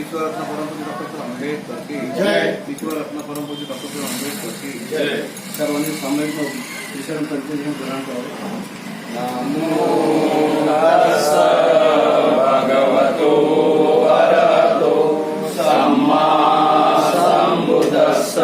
विश्वरत्न परमपूज्य डॉक्टर आंबेडकर की जय. विश्वरत्न परमपूज्य डॉक्टर आंबेडकर की जय. सर्वांनी सामूहिक विसरण पंचजीवन प्रदान करावं भगवतो अरहतो सम्मा सम्बुद्धस्स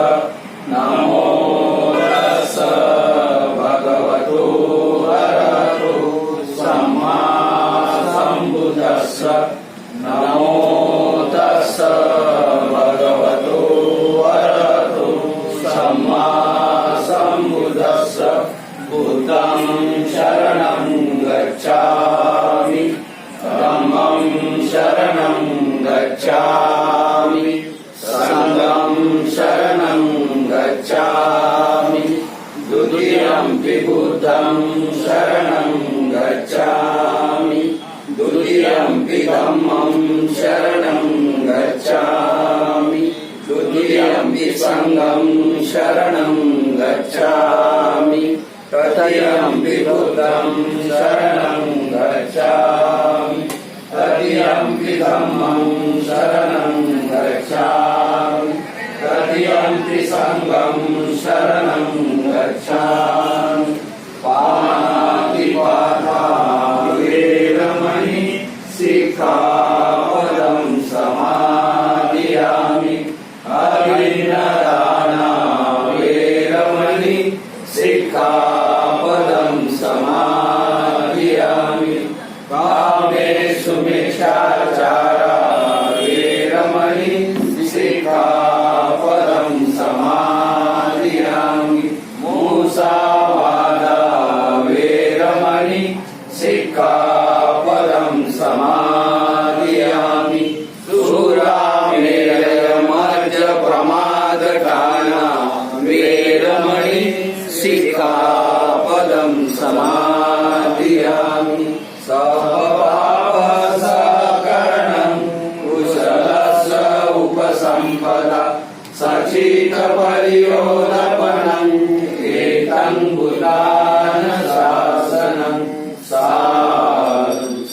सचितपरियोदपनम् एतं बुधान शासनं साधु.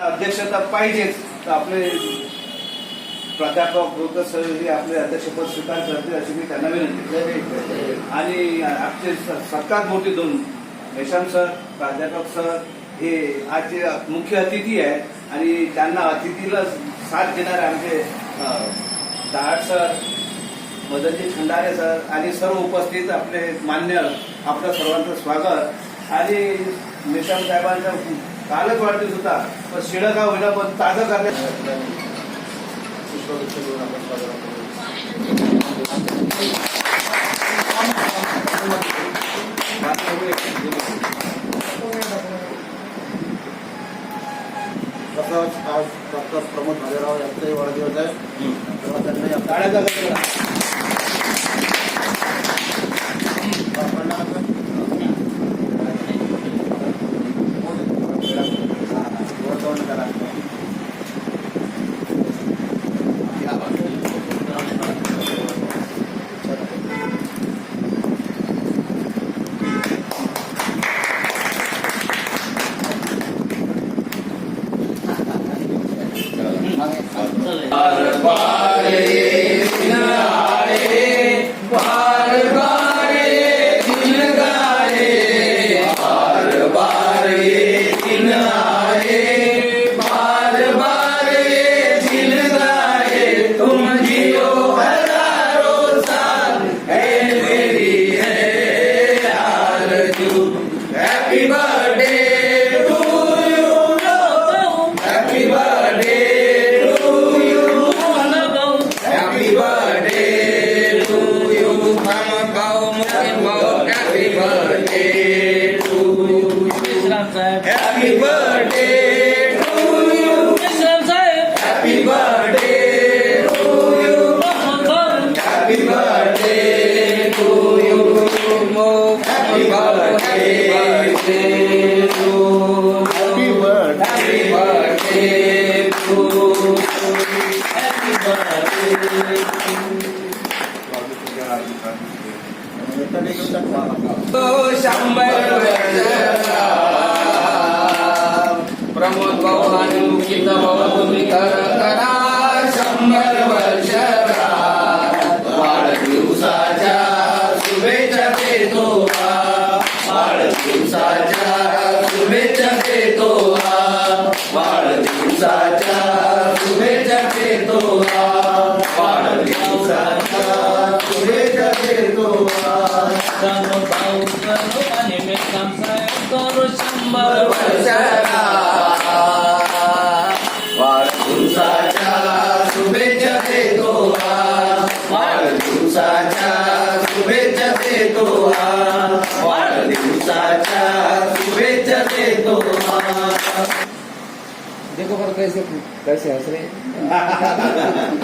अध्यक्षता पाहिजेच. आपले प्राध्यापक वृत्त सर आपले अध्यक्षपद स्वीकार करतील अशी मी त्यांना विनंती. आणि आमचे स- सत्कार मोठी दोन मेशाम सर प्राध्यापक सर हे आज मुख्य अतिथी आहे आणि त्यांना अतिथीला साथ देणारे आमचे दहाड सर मदनजी खंडारे सर आणि सर्व उपस्थित आपले मान्य आपलं सर्वांचं स्वागत. आणि मिश्राम साहेबांचा कालच वाढदिवस होता पण शिळगाव होईना पण ताजं करण्यात आज डॉक्टर प्रमोद भालेराव यांचाही वाढदिवस आहे. तेव्हा त्यांनाही Hallelujah. देखो पर कैसे कैसे हंस रहे हैं?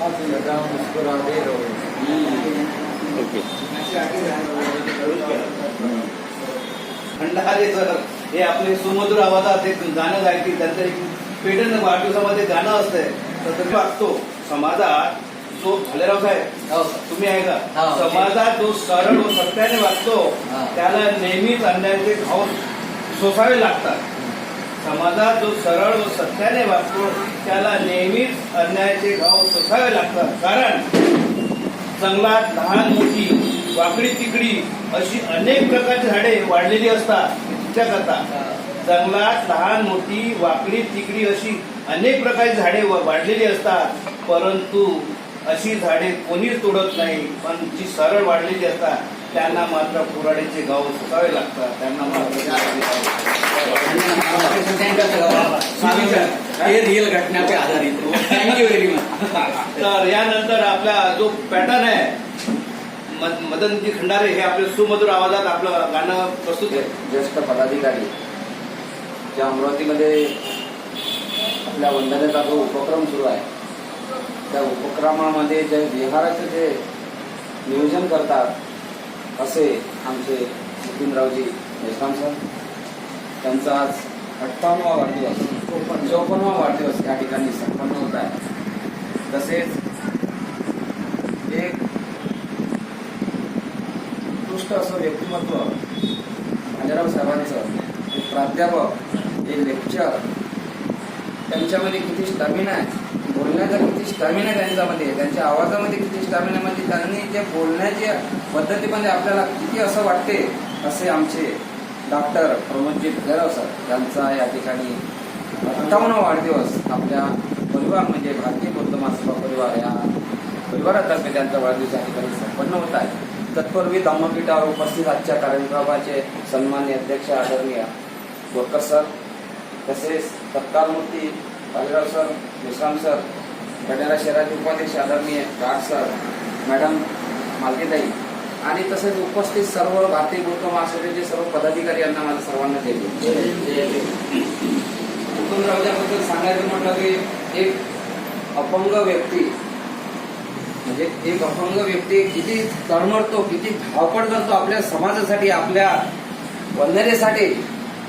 चांस ही नहीं दे रहे शॉर्ट थोड़ी गई ओके सर हे आपले सुमधुर आवाजात एक गाणं गायतील त्यांचं एक पेटन वाढदिवसामध्ये गाणं असतंय. तर तुम्ही वागतो. समाजात जो भालेराव साहेब हो. तुम्ही आहे का हो. समाजात जो सरळ व सत्याने वागतो हा. त्याला नेहमीच अन्यायाचे घाव सोसावे लागतात. समाजात जो सरळ व सत्याने वागतो त्याला नेहमीच अन्यायाचे घाव सोसावे लागतात. कारण जंगलात लहान मोठी वाकडी तिकडी अशी अनेक प्रकारची झाडे वाढलेली असतात. तिच्याकरता जंगलात लहान मोठी वाकडी तिकडी अशी अनेक प्रकारची झाडे वा- वाढलेली असतात. परंतु अशी झाडे कोणीच तोडत नाही पण जी सरळ वाढलेली असतात त्यांना मात्र कुऱ्हाडीचे गाव सुकावे लागतात. त्यांना मात्र ये रियल घटना पे आधारित थैंक यू वेरी मच तर यानंतर आपला जो पॅटर्न आहे मद- मदनजी खंडारे हे आपले सुमधुर आवाजात आपलं गाणं प्रस्तुत आहे. ज्येष्ठ पदाधिकारी जे अमरावतीमध्ये आपल्या वंदनेचा जो उपक्रम सुरू आहे त्या उपक्रमामध्ये जे विहाराचे जे नियोजन करतात असे आमचे नितीनरावजी मेश्राम सर. त्यांचा आज अठ्ठावन्नवा वाढदिवस चौपन्नवा वाढदिवस या ठिकाणी संपन्न होत आहे. तसेच एक उत्कृष्ट असं व्यक्तिमत्व भालेराव साहेबांचं एक प्राध्यापक एक लेक्चर त्यांच्यामध्ये किती स्टॅमिना आहे? बोलण्याचा किती स्टॅमिना आहे? त्यांच्यामध्ये त्यांच्या आवाजामध्ये किती स्टॅमिना म्हणजे त्यांनी ते बोलण्याच्या पद्धतीमध्ये आपल्याला किती असं वाटते असे आमचे डॉक्टर प्रमोदजी भालेराव सर यांचा या ठिकाणी अठ्ठावन्न वाढदिवस आपल्या परिवार म्हणजे भारतीय बौद्ध महासभा परिवार या परिवारातर्फे त्यांचा वाढदिवस या ठिकाणी संपन्न होत आहे. तत्पूर्वी धम्मपीठावर उपस्थित आजच्या कार्यक्रमाचे सन्मान्य अध्यक्ष आदरणीय बोरकर सर तसेच तत्काल मूर्ती बाजीराव सर विश्राम सर भंडारा शहराचे उपाध्यक्ष आदरणीय राज सर मॅडम मालकीताई आणि तसेच उपस्थित सर्व भारतीय बौद्ध महासभेचे सर्व पदाधिकारी यांना माझ्या सर्वांना देतो मुकुंदरावच्याबद्दल सांगायचं म्हटलं की एक अपंग व्यक्ती म्हणजे एक अपंग व्यक्ती किती तळमळतो किती धावपळ करतो आपल्या समाजासाठी आपल्या वंदनेसाठी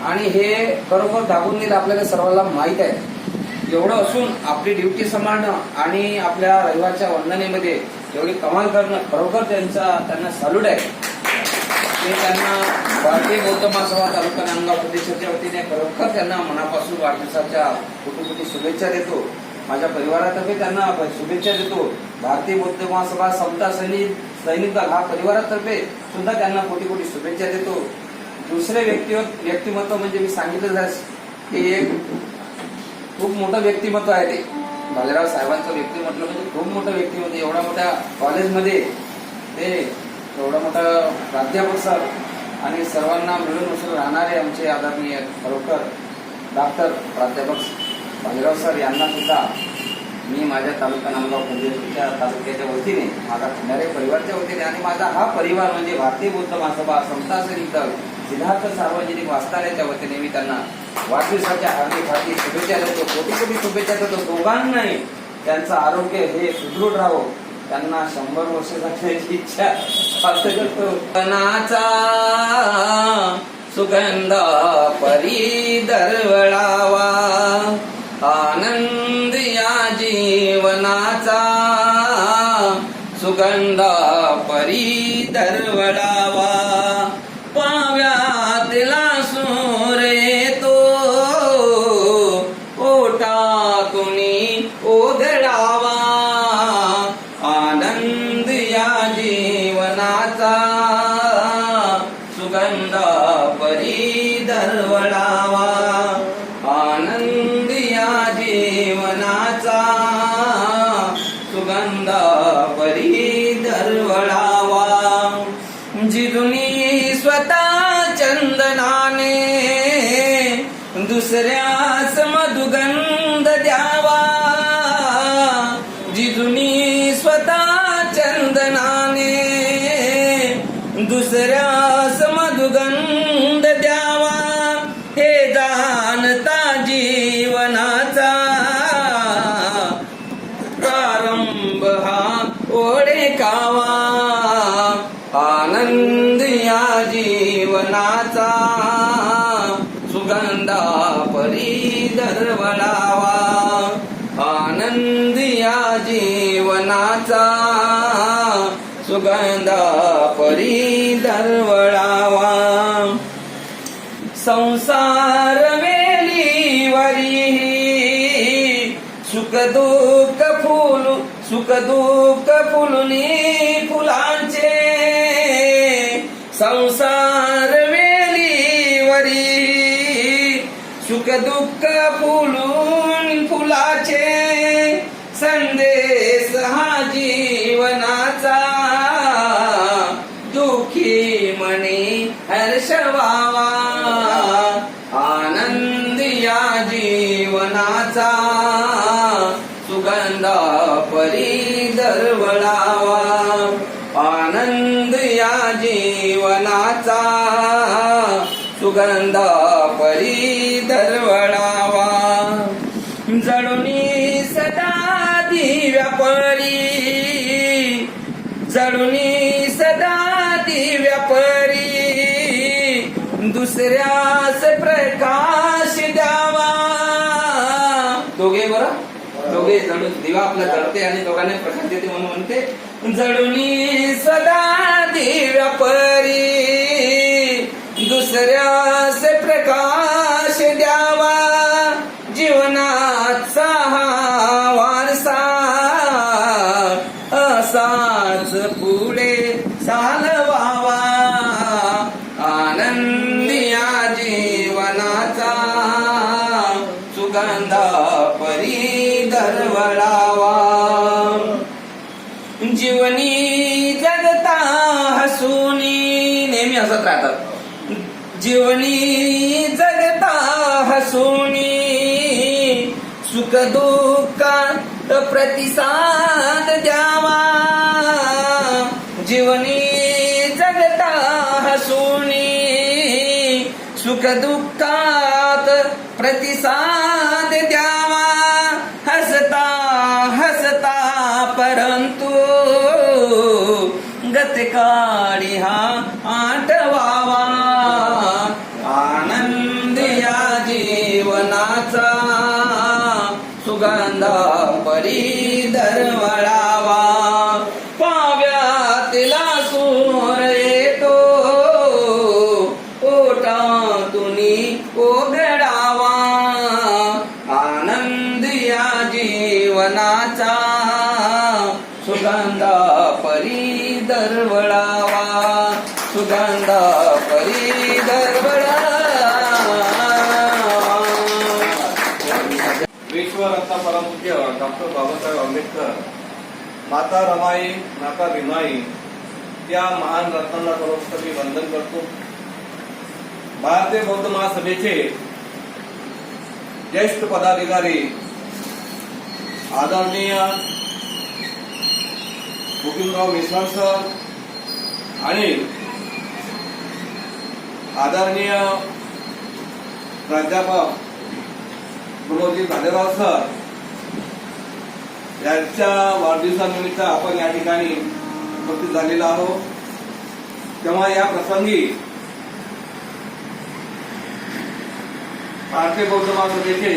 आणि हे खरोखर दाबून दिलं आपल्याला सर्वांना माहीत आहे. एवढं असून आपली ड्युटी सांभाळणं आणि आपल्या रविवारच्या वंदनेमध्ये एवढी कमाल करणं खरोखर त्यांचा त्यांना सॅल्यूट आहे. ते त्यांना भारतीय गौतम महासभा तालुका नांदगाव प्रदेशाच्या वतीने खरोखर त्यांना मनापासून वाढदिवसाच्या कुटुंबी शुभेच्छा देतो. माझ्या परिवारातर्फे त्यांना शुभेच्छा देतो. भारतीय बौद्ध महासभा समता सैनिक सैनिक दल हा परिवारातर्फे सुद्धा त्यांना कोटी कोटी शुभेच्छा देतो. दुसरे व्यक्ती व्यक्तिमत्व म्हणजे मी सांगितलं की एक खूप मोठं व्यक्तिमत्व आहे ते. भालेराव साहेबांचं व्यक्तिमत्व म्हणजे खूप मोठं व्यक्तिमत्व एवढ्या मोठ्या कॉलेजमध्ये ते एवढा मोठा प्राध्यापक सर आणि सर्वांना मिळून मिसळून राहणारे आमचे आदरणीय खरोखर डॉक्टर प्राध्यापक भालेराव सर यांना सुद्धा मी माझ्या तालुका नामगाव पंचायतीच्या तालुक्याच्या वतीने माझा खंडारे परिवारच्या वतीने आणि माझा हा परिवार म्हणजे भारतीय बौद्ध महासभा असेल तर सिद्धार्थ सार्वजनिक वाचनालयाच्या वतीने मी त्यांना वाढदिवसाच्या हार्दिक हार्दिक शुभेच्छा देतो. कोटी कोटी शुभेच्छा देतो. दोघांनाही त्यांचं आरोग्य हे सुदृढ राहो. त्यांना शंभर वर्ष जगण्याची इच्छा व्यक्त करतो. वनाचा सुगंध परी दरवळावा. आनंद या जीवनाचा सुगंध परी दरवळा. दुसऱ्यास मधुगंध द्यावा. जिजुनी स्वतः चंदनाने दुसऱ्यास मधुगंध द्यावा. हे जाणता સુગંધા ફરી દરવડાવા સંસાર વેલી વરી સુખ દુઃખ ફૂલ સુખ દુઃખ ફૂલની ફૂલાંચે સંસાર વેલી વરી સુખ દુઃખ ફૂલું दरवळावा आनंद या जीवनाचा. सुगंध परी दरवळावा दोघे जणू दिवा आपला जळते आणि दोघांना प्रकाश देते म्हणून म्हणते जणूनी सदा दिव्या परी दुसऱ्यास प्रकाश जीवनी जगता हसूनी सुख दुःखात प्रतिसाद द्यावा. जीवनी जगता हसूनी सुख दुःखात प्रतिसाद द्यावा. हसता हसता परंतु गतकाळी हा सुगंधा परी दरवळावा. सुगंधा परी दरवळावा. विश्वरत्न परमपूज्य डॉक्टर बाबासाहेब आंबेडकर माता रमाई माता भीमाई त्या महान रत्नांना सर्वस्व मी वंदन करतो. भारतीय बौद्ध महासभेचे ज्येष्ठ पदाधिकारी आदरणीय गोविंदराव मिश्रा सर आणि आदरणीय प्राध्यापक प्रमोदजी भालेराव सर यांच्या वाढदिवसानिमित्त आपण या ठिकाणी उपस्थित झालेलो आहोत. तेव्हा या प्रसंगी भारतीय बौद्ध महासभेचे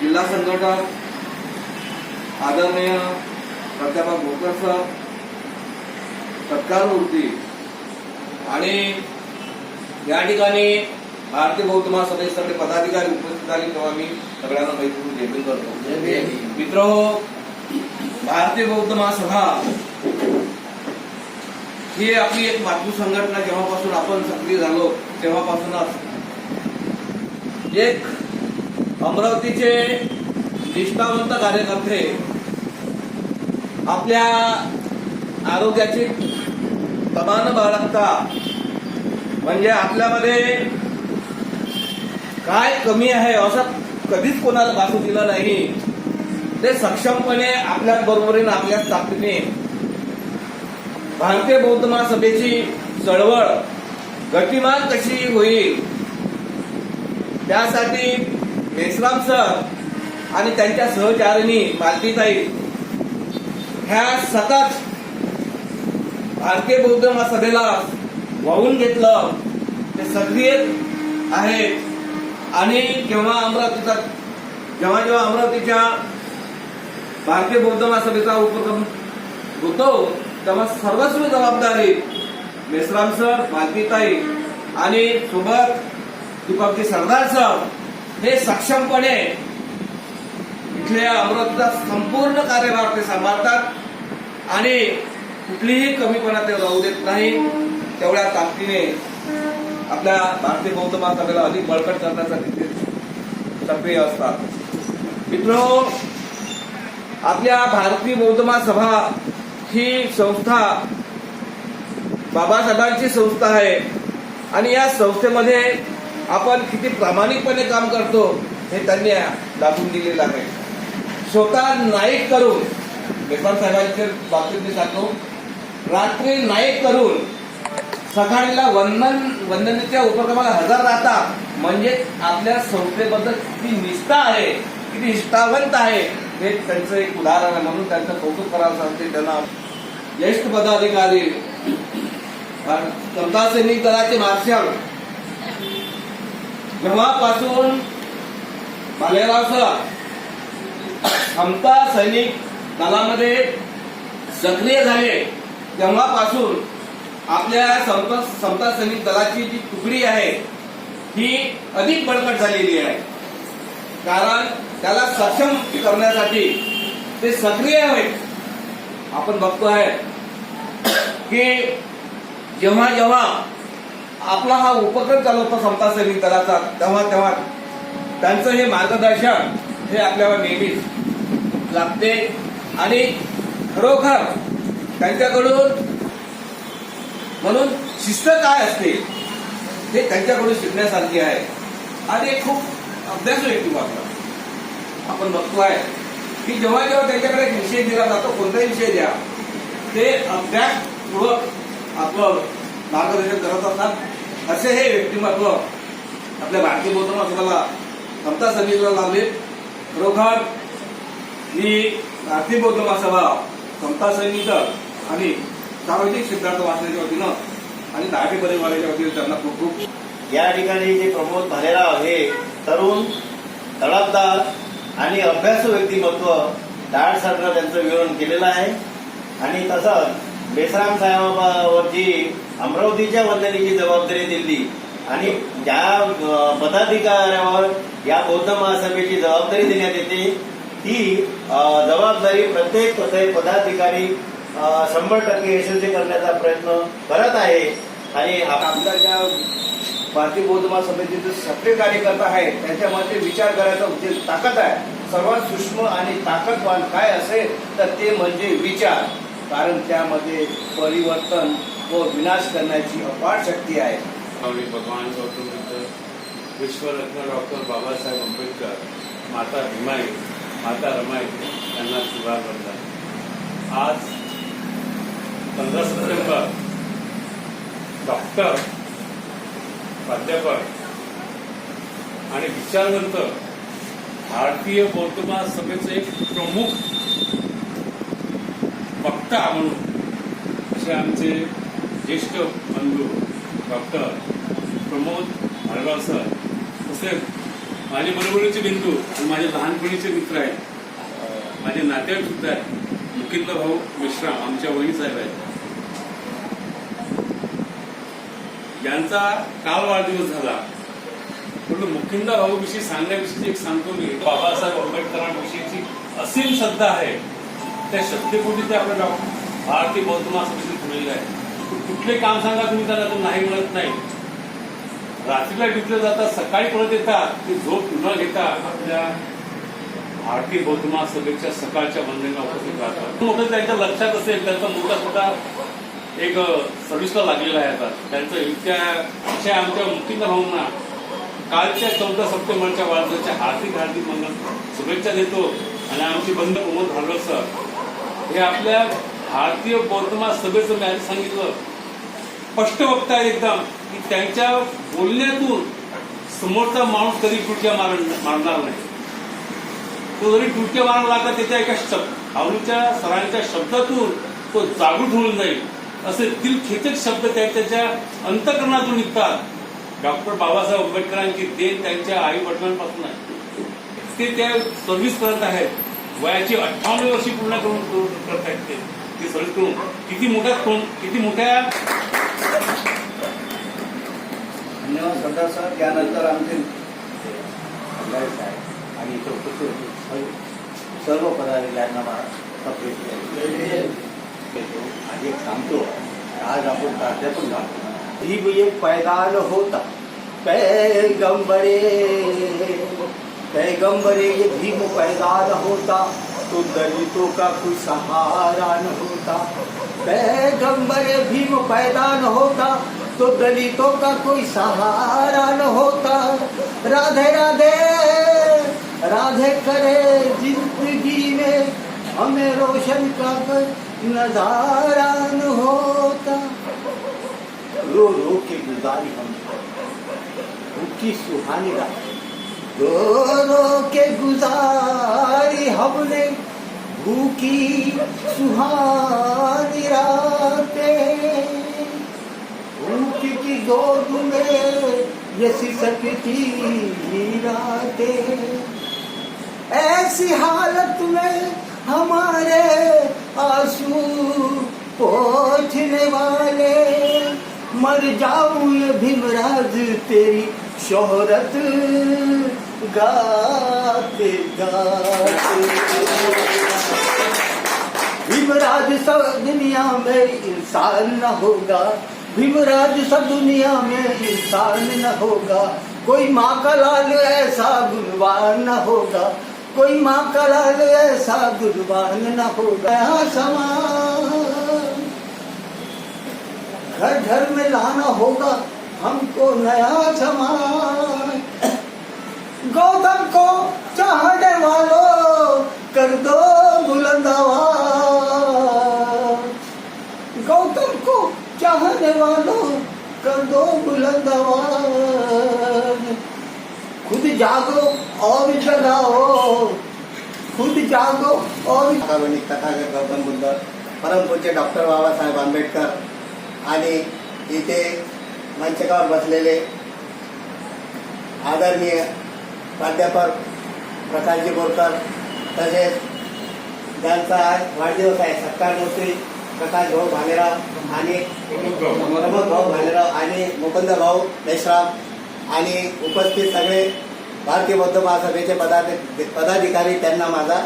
जिल्हा संघटक आदरणीय प्राध्यापक भोकर सर सत्कार मूर्ती आणि या ठिकाणी भारतीय बौद्ध महासभेचे सगळे पदाधिकारी उपस्थित झाले तेव्हा मी सगळ्यांना मैत्रीपूर्ण जय भीम करतो. मित्र भारतीय बौद्ध महासभा ही आपली एक मातृ संघटना जेव्हापासून आपण सक्रिय झालो तेव्हापासूनच एक अमरावतीचे निष्ठावंत कार्यकर्ते आपल्या आरोग्याची तमान बाळगता. म्हणजे आपल्यामध्ये काय कमी आहे असं कधीच कोणाला भासू दिलं नाही. ते सक्षमपणे आपल्या बरोबरीने आपल्या ताकदीने. भारतीय बौद्ध महासभेची चळवळ गतिमान कशी होईल? त्यासाठी मेश्राम सर आणि त्यांच्या सहचारिणी मालतीताई ह्या सतत भारतीय बौद्ध महासभेला वाहून घेतलं. ते सक्रिय आहेत. आणि जेव्हा अमरावतीचा जेव्हा जेव्हा अमरावतीच्या भारतीय बौद्ध महासभेचा उपक्रम होतो तेव्हा सर्वस्व जबाबदारी मेसराम सर भारतीताई आणि सोबत दीपकजी सरदार सर हे सक्षमपणे इथल्या अमरावतीचा संपूर्ण कार्यभार ते सांभाळतात. आणि कुठलीही कमीपणा ते राहू देत नाही तेवढ्या ताकदीने आपल्या भारतीय बौद्ध महासभेला अधिक बळकट करण्यासाठी ते सक्रिय असतात. मित्र आपल्या भारतीय बौद्ध महासभा ही संस्था बाबासाहेबांची संस्था आहे आणि या संस्थेमध्ये आपण किती प्रामाणिकपणे काम करतो हे त्यांनी दाखवून दिलेलं आहे. स्वतः नाईक करून बेपार साहेबांच्या बाबतीत मी सांगतो. रात्री नाईक करून सकाळीला वंदन वंदनेच्या उपक्रमाला हजर राहतात म्हणजे आपल्या संस्थेबद्दल किती निष्ठा आहे किती निष्ठावंत आहे हे त्यांचं एक उदाहरण आहे. म्हणून त्यांचं कौतुक करावं सांगते त्यांना. ज्येष्ठ पदाधिकारी समता सैनिक दलाचे मार्शल जेव्हापासून भालेराव सर समता सैनिक दलामध्ये सक्रिय झाले. तेव्हापासून आपल्या समता समता सैनिक दलाची जी तुकडी आहे ही अधिक बळकट झालेली आहे. कारण त्याला सक्षम करण्यासाठी ते सक्रिय आहेत. आपण बघतो आहे की जेव्हा जेव्हा आपला हा उपक्रम चालू होता समता सैनिक दलाचा तेव्हा तेव्हा त्यांचं हे मार्गदर्शन हे आपल्याला नेहमीच लागते. आणि खरोखर त्यांच्याकडून म्हणून शिस्त काय असते हे त्यांच्याकडून शिकण्यासारखी आहे. आणि खूप अभ्यास व्यक्ती वाटतात आपण बघतो आहे की जेव्हा जेव्हा त्यांच्याकडे एक विषय दिला जातो कोणताही विषय द्या ते अभ्यासपूर्वक आपलं मार्गदर्शन करत असतात. असे हे व्यक्तिमत्व आपल्या भारतीय बौद्ध महासभाला समता समितीला लाभले खरोखर ही भारतीय बौद्ध महासभा समता सैनिक आणि सार्वजनिक सिद्धार्थ वाचण्याच्या वतीनं आणि दाटे परिवाराच्या वतीनं त्यांना खूप खूप या ठिकाणी जे प्रमोद भालेराव हे तरुण तडफदार आणि अभ्यासू व्यक्तिमत्व दाड सरनं त्यांचं विवरण केलेलं आहे. आणि तसंच बेसराम साहेबांवरची अमरावतीच्या वंदनेची जबाबदारी दिली. आणि ज्या पदाधिकाऱ्यावर या बौद्ध महासभेची जबाबदारी देण्यात येते अं, जबाबदारी प्रत्येक पद- पदाधिकारी शंभर टक्के यशस्वी करण्याचा प्रयत्न करत आहे. आणि आपल्या ज्या भारतीय बौद्ध महासभेचे जे सक्रिय कार्यकर्ता आहेत त्यांच्यामध्ये विचार करायचा जे ताकद आहे. सर्वात सूक्ष्म आणि ताकदवान काय असेल तर ते म्हणजे विचार. कारण त्यामध्ये परिवर्तन व विनाश करण्याची अपार शक्ती आहे. स्वामी भगवान गौतम बुद्ध विश्वरत्न डॉक्टर बाबासाहेब आंबेडकर माता भीमाई माता रमाई यांना शुभारंभ. आज पंधरा सप्टेंबर डॉक्टर प्राध्यापक आणि विचारवंत भारतीय बौद्ध महासभेचे एक प्रमुख वक्ता म्हणून असे आमचे ज्येष्ठ बंधू डॉक्टर प्रमोद भार्गव सर तसेच माझे बरोबरीचे बिंदू आणि माझे लहानपणीचे मित्र आहेत. माझे नातेवाईक सुद्धा आहेत. मुकिंद भाऊ मिश्रा आमच्या वही साहेब आहेत. यांचा काल वाढदिवस झाला. म्हणून मुकिंद भाऊ विषयी सांगण्याविषयी एक सांगतो मी. बाबासाहेब आंबेडकरांविषयीची असीम श्रद्धा आहे. त्या श्रद्धेपोटी ते आपल्या डॉक्टर भारतीय बौद्ध महासभेशी जुळलेले आहे कुठले काम सांगा तुम्ही त्याला तो नाही म्हणत नाही. रात्रीला ड्युटीला जातात सकाळी परत येतात ते झोप पुन्हा घेतात आपल्या भारतीय बौद्ध महासभेच्या सकाळच्या बंधना उपस्थित राहतात. मोठं त्यांच्या लक्षात असेल त्यांचा मोठा सुद्धा एक सर्व्हिसला लागलेला आहे आता. त्यांचं इतक्या अशा आमच्या मुक्तींना भाऊंना कालच्या चौदा सप्टेंबरच्या वाढदिवसाच्या हार्दिक हार्दिक मंगल शुभेच्छा देतो. आणि आमचे बंधू प्रमोद भागवत सर. हे आपल्या भारतीय बौद्ध महासभेचं मी आधी सांगितलं. स्पष्ट वक्ता आहे एकदम. की त्यांच्या बोलण्यातून समोरचा माणूस कधी टुटक्या मारणार नाही. तो जरी टुटक्या मारायला लागला त्याच्या एका शब्द भाऊच्या सरांच्या शब्दातून तो जागृत होऊन जाईल. असे दिलखेचक शब्द त्याच्या अंतकरणातून निघतात. डॉक्टर बाबासाहेब आंबेडकरांची देण त्यांच्या आई वडिलांपासून आहे. ते त्या सर्व्हिस करत आहेत. वयाची अठ्ठावन्न वर्षी पूर्ण करून करत आहेत ते. सर्व्हिस करून किती मोठ्या किती मोठ्या धन्यवाद सरदार सर यानंतर आमचे खंडारे साहेब. आणि इथे उपस्थित होते. सर्व पदाधिकाऱ्यांना आज एक सांगतो आज आपण प्राध्यापक झालो भीम एक पैदान होता. पैगंबरे. पैगंबरे ये भीम पैदान होता. तो दलितों का कोई सहारा न होता. पैगंबरे भीम पैदान होता. तो दलितों का कोई सहारा न होता। राधे राधे राधे करे ज़िंदगी में हमें रोशन का नज़ारा न होता। रो रो के गुजारी हम उनकी सुहानी रात। रो रो के गुजारी हमने भूखी सुहानी रातें। भूख की गोद में ये सिसकती रातें। ऐसी हालत में हमारे आँसू पोछने वाले, मर जाऊँ ये भीमराज तेरी शोहरत गाते गाते। भीमराज सब दुनिया में इंसान न होगा भीमराज सब दुनिया में इंसान न होगा। कोई माँ का लाल ऐसा गुणवान न होगा। कोई माँ का लाल ऐसा गुणवान न होगा। यहाँ समान। घर घर में लाना होगा। हमको नया समान। गौतम को चाहने वालों कर दो चाहने वालों कर दो बुलंद आवाज खुद जागो और जगाओ खुद जागो और तथागत गौतम बुद्ध परमपूज्य डॉक्टर बाबासाहेब आंबेडकर आणि इथे मंचकावर बसलेले आदरणीय प्राध्यापक प्रकाशजी बोरकर तसेच ज्यांचा आज वाढदिवस आहे सत्कार मूर्ती प्रकाश भाऊ भालेराव आणि प्रमोद भाऊ भालेराव आणि मुकुंद भाऊ मेश्राम आणि उपस्थित सगळे भारतीय बौद्ध महासभेचे पदाधिक पदाधिकारी त्यांना माझा